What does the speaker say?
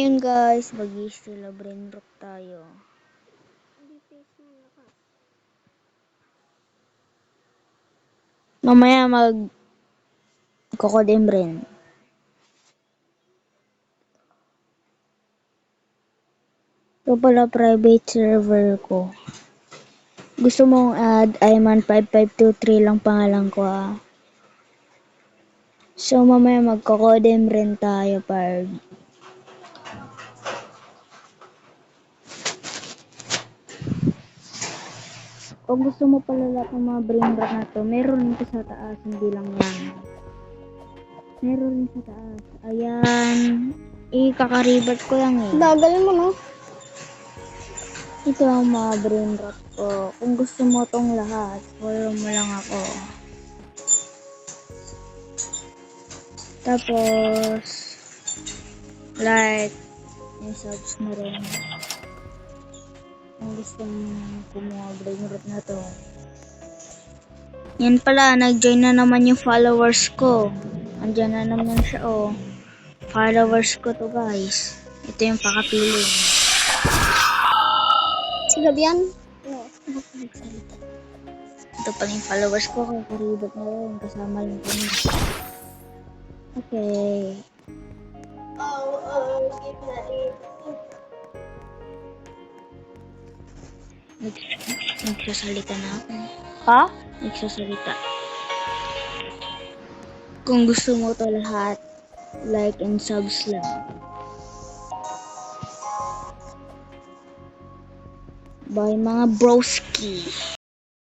ngayon guys, mag-i-stila brain rock tayo. Mamaya mag Kokodim rin. Ito pala private server ko. Gusto mong add Ayman 5523 lang pangalan ko ah. So mamaya magkokodem rin tayo par Kung gusto mo pala lahat ng mga brain rot na to, meron ito sa taas, hindi lang yan. Meron sa taas. Ayan. Kakaribot ko lang eh. Bagal mo, no? Ito ang mga brain rot ko. Kung gusto mo tong lahat, follow mo lang ako. Tapos, like, and subs mo rin. Kung gusto mo kumuha brain rot na to. Yan pala, nag-join na naman yung followers ko. Andyan na naman siya, oh. Followers ko to, guys. Ito yung pakapili. Si Gabian? No. Ito pala yung followers ko, kakaribot na rin, kasama lang kami. Okay. Nags nagsasalita na ako. Ha? Nagsasalita. Kung gusto mo to lahat, like and subs lang. Bye mga broski.